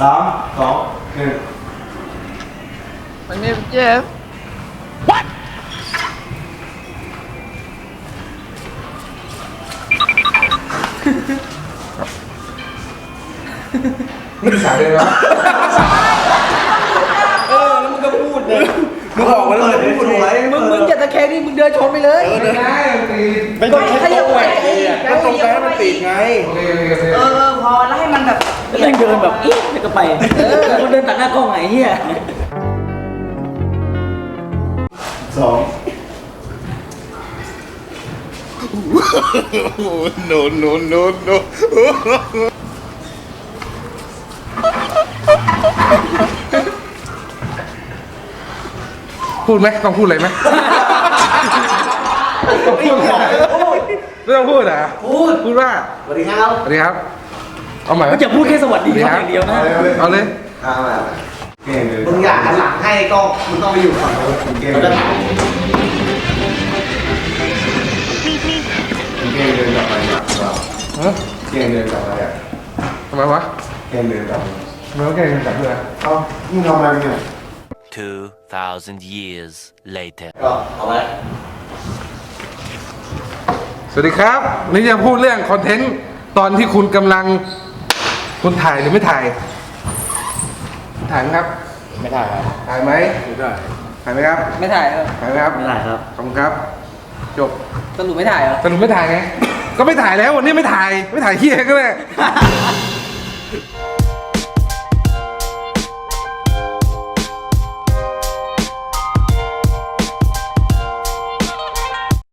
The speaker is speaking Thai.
สามสองหนึ่ง My name is Jeff. นี่ภาษาเลยนะเออแล้วมึงก็พูดเลย มึงบอกมาเลยพูดไว้มึงมึงจะตะแคงนี่มึงเดินชนไปเลยไม่ได้ตีไม่ต้องใช้ขยับตัวไปไอ้เหี้ยก็ตรงไปให้มันติดไงโอเคโอเคโอเคเออเออพอแล้วให้มันแบบแม่งเดินแบบอี๊ดแล้วก็ไปคนเดินตัดหน้ากล้องไงเฮียสอง พูดไหมต้องพูดอะไรไหมต้องพูดไหมไม่ต้องพูดเหรอะพูดพูดว่าสวัสดีครับสวัสดีครับ เอาใหม่ไหมมันจะพูดแค่สวัสดีครับอย่างเดียวนะเอาเลยเอามาเกมเลยมึงอยากหันหลังให้ก็มึงต้องไปอยู่ฝั่งโน้นเกมแล้วเลก็ยถ่ายเกมเดินกลับไปอะฮะเกมเดินกลับไปอะทำไมวะเกมเดินกลับไปทำไมต้องแกล้งกันจับด้วยอะเอ้ามึงทำอะไรเนี่ย 2,000 years later. ก็เอาไว้สวัสดีครับวันนี้จะพูดเรื่องคอนเทนต์ตอนที่คุณกำลัง คุณถ่ายหรือไม่ถ่าย ถ่ายไหมครับ ไม่ได้ครับ ถ่ายไหมไม่ได้ถ่ายไหมครับ ไม่ถ่ายเหรอถ่ายไหมครับ ไม่ได้ครับขอบคุณครับ จบสรุปไม่ถ่ายเหรอ สรุปไม่ถ่ายไง ก็ไม่ถ่ายแล้ววันนี้ไม่ถ่าย ไม่ถ่ายเฮียก็เลย